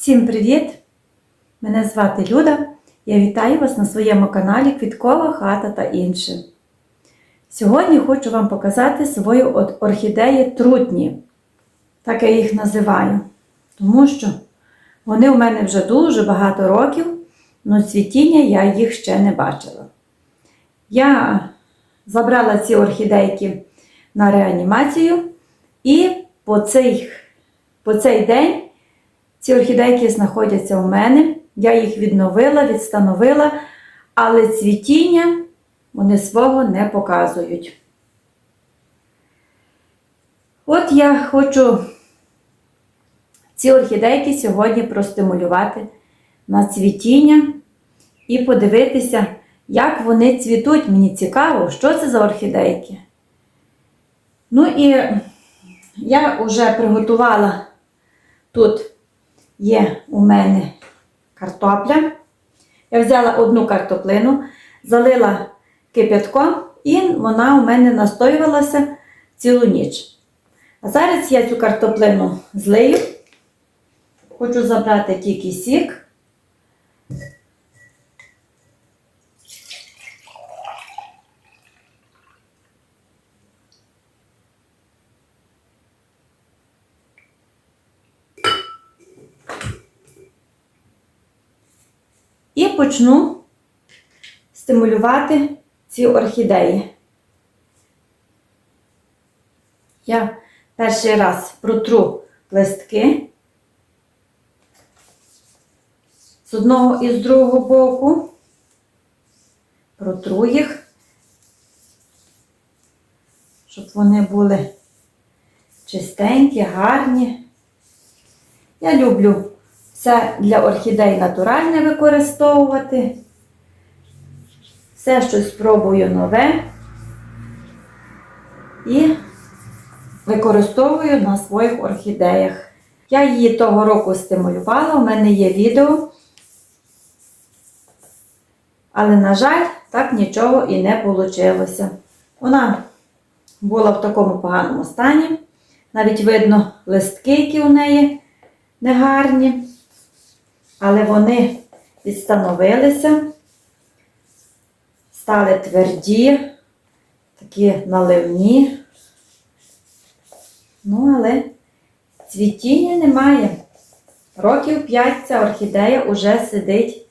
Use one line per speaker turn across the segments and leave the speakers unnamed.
Всім привіт! Мене звати Люда. Я вітаю вас на своєму каналі Квіткова хата та інше. Сьогодні хочу вам показати свою от- орхідеї трутні. Так я їх називаю. Тому що вони у мене вже дуже багато років, але цвітіння я їх ще не бачила. Я забрала ці орхідейки на реанімацію і по цей, по цей день ці орхідейки знаходяться у мене. Я їх відновила, відстановила, але цвітіння вони свого не показують. От я хочу ці орхідейки сьогодні простимулювати на цвітіння і подивитися, як вони цвітуть. Мені цікаво, що це за орхідейки. Ну і я вже приготувала тут є у мене картопля. Я взяла одну картоплину, залила кип'ятком, і вона у мене настоювалася цілу ніч. А зараз я цю картоплину злию. Хочу забрати тільки сік. І почну стимулювати ці орхідеї. Я перший раз протру листки з одного і з другого боку, протру їх, щоб вони були чистенькі, гарні. Я люблю все для орхідей натуральне використовувати. Все щось спробую нове і використовую на своїх орхідеях. Я її того року стимулювала, у мене є відео. Але, на жаль, так нічого і не вийшло. Вона була в такому поганому стані. Навіть видно листки, які у неї негарні. Але вони відстановилися, стали тверді, такі наливні. Ну, але цвітіння немає. Років 5 ця орхідея вже сидить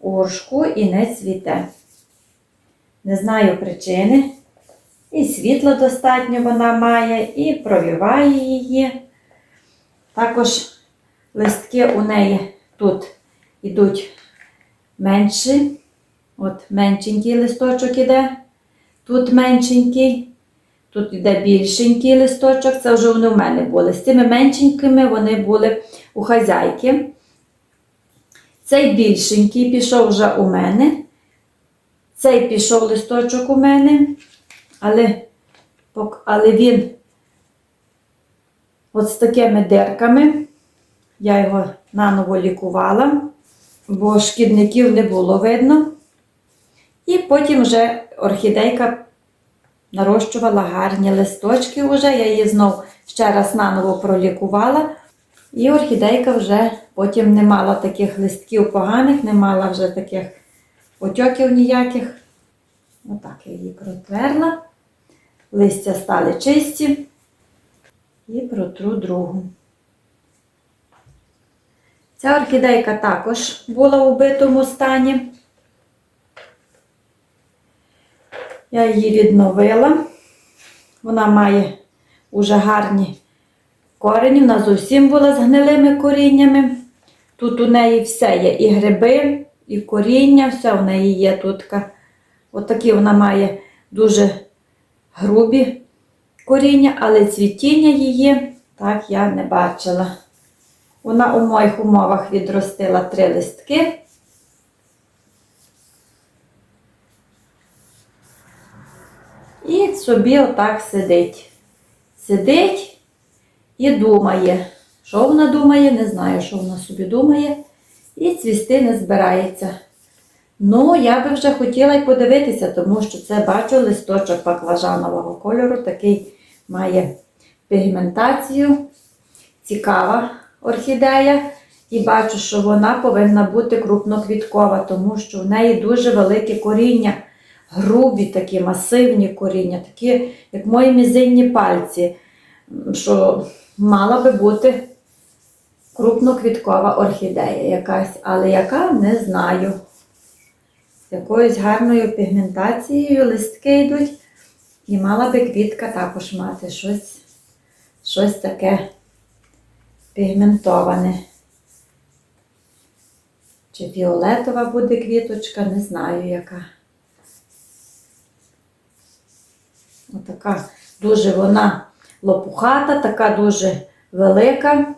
у горшку і не цвіте. Не знаю причини. І світло достатньо вона має, і провіває її. Також листки у неї тут йдуть менші. От меншенький листочок іде, тут меншенький, тут йде більшенький листочок, це вже вони в мене були. З цими меншенькими вони були у хазяйки. Цей більшенький пішов вже у мене. Цей пішов листочок у мене, але, але він от з такими дирками. Я його наново лікувала, бо шкідників не було видно. І потім вже орхідейка нарощувала гарні листочки вже. Я її знов ще раз наново пролікувала. І орхідейка вже потім не мала таких листків поганих, не мала вже таких потьоків ніяких. Отак я її протверла. Листя стали чисті. І протру другу. Ця орхідейка також була у битому стані. Я її відновила. Вона має уже гарні корені. Вона зовсім була з гнилими коріннями. Тут у неї все є і гриби, і коріння, все в неї є тут. Отакі вона має дуже грубі коріння, але цвітіння її так я не бачила. Вона у моїх умовах відростила три листки. І собі отак сидить. Сидить і думає. Що вона думає, не знаю, що вона собі думає. І цвісти не збирається. Ну, я би вже хотіла й подивитися, тому що це бачу листочок баклажанового кольору, такий має пігментацію. Цікава орхідея. І бачу, що вона повинна бути крупноквіткова, тому що в неї дуже велике коріння, грубі такі масивні коріння, такі, як мої мізинні пальці, що мала би бути крупноквіткова орхідея якась, але яка не знаю. З якоюсь гарною пігментацією листки йдуть, і мала би квітка також мати щось, щось таке пігментоване. Чи фіолетова буде квіточка, не знаю яка. Отака дуже вона лопухата, така дуже велика.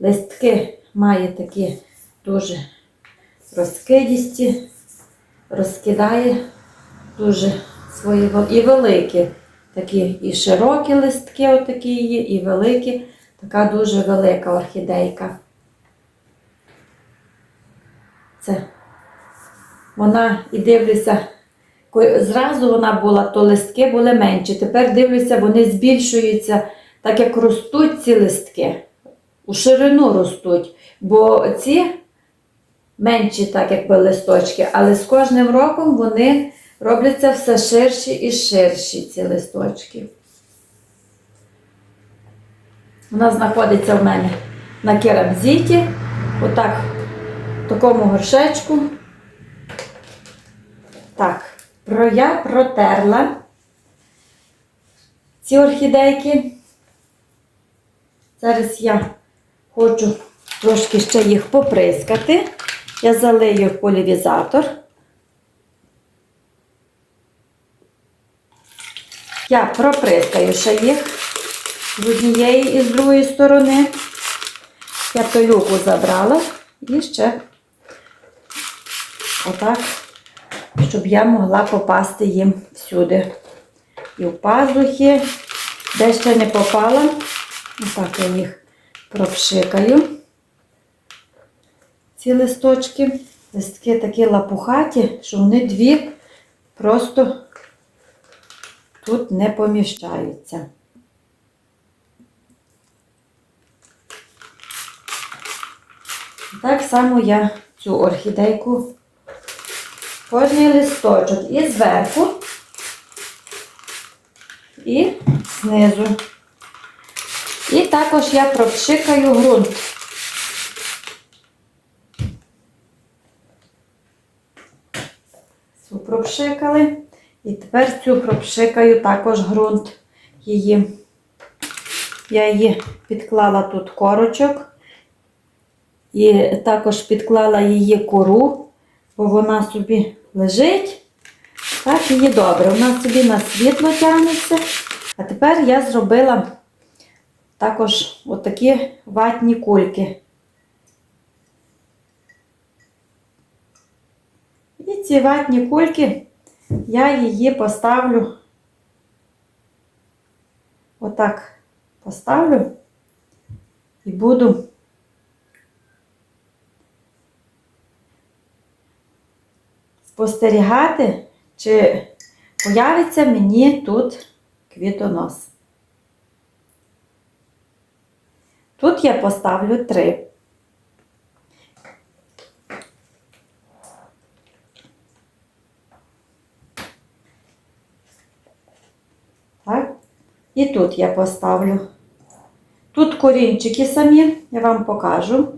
Листки має такі дуже розкидісті, розкидає дуже свої і великі. Такі і широкі листки, отакі є, і великі. Така дуже велика орхідейка. Це вона і дивлюся, зразу вона була, то листки були менші. Тепер дивлюся, вони збільшуються, так як ростуть ці листки. У ширину ростуть. Бо ці менші, так якби листочки, але з кожним роком вони робляться все ширші і ширші, ці листочки. Вона знаходиться в мене на керамзіті, отак, в такому горшечку. Так, я протерла ці орхідейки. Зараз я хочу трошки ще їх поприскати. Я залию в полівізатор. Я проприскаю ще їх з однієї і з другої сторони. Я пилюку забрала і ще отак, щоб я могла попасти їм всюди. І в пазухи, де ще не попала, отак я їх пропшикаю. Ці листочки. Листки такі лапухаті, що вони дві просто тут не поміщаються. Так само я цю орхідейку кожний листочок і зверху, і знизу. І також я пропшикаю ґрунт. Пропшикали. І тепер цю пропшикаю також ґрунт її. Я її підклала тут корочок. І також підклала її кору, бо вона собі лежить. Так, її добре. Вона собі на світло тягнеться. А тепер я зробила також отакі ватні кульки. І ці ватні кульки я її поставлю, отак поставлю і буду спостерігати, чи появиться мені тут квітонос. Тут я поставлю три. Так. І тут я поставлю. Тут корінчики самі, я вам покажу.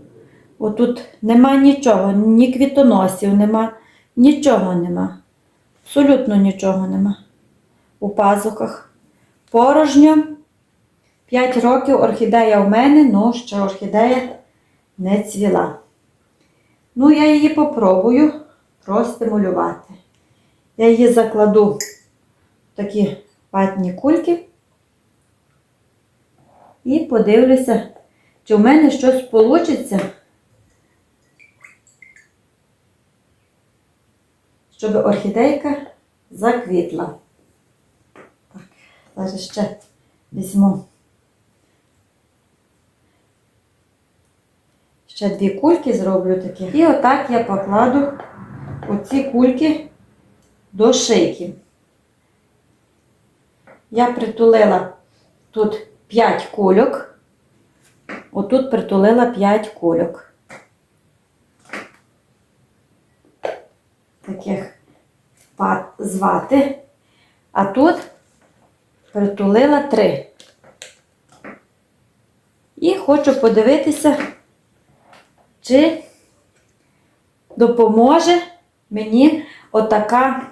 Отут нема нічого, ні квітоносів нема, нічого нема. Абсолютно нічого нема. У пазухах. Порожньо. 5 років орхідея в мене, ну ще орхідея не цвіла. Ну, я її попробую простимулювати. Я її закладу в такі ватні кульки і подивлюся, чи в мене щось вийде, щоб орхідейка заквітла. Так, зараз ще візьму ще дві кульки зроблю такі. І отак я покладу оці кульки до шийки. Я притулила тут 5 кульок. Отут притулила 5 кульок. Таких пат з вати. А тут притулила 3. І хочу подивитися, чи допоможе мені отака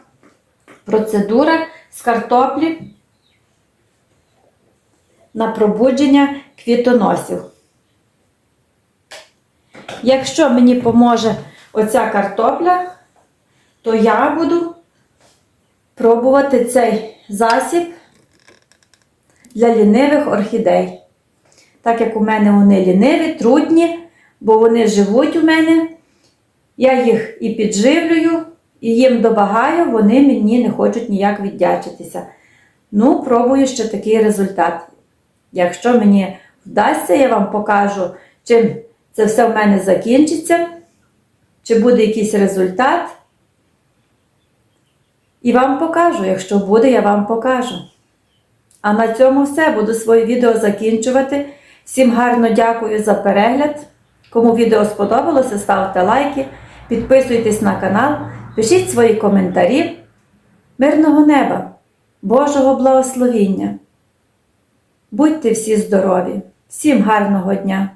процедура з картоплі на пробудження квітоносів. Якщо мені поможе оця картопля, то я буду пробувати цей засіб для лінивих орхідей. Так як у мене вони ліниві, трудні, бо вони живуть у мене, я їх і підживлюю, і їм добагаю, вони мені не хочуть ніяк віддячитися. Ну, пробую ще такий результат. Якщо мені вдасться, я вам покажу, чим це все в мене закінчиться, чи буде якийсь результат. І вам покажу, якщо буде, я вам покажу. А на цьому все. Буду своє відео закінчувати. Всім гарно дякую за перегляд. Кому відео сподобалося, ставте лайки, підписуйтесь на канал, пишіть свої коментарі. Мирного неба, Божого благословіння! Будьте всі здорові! Всім гарного дня!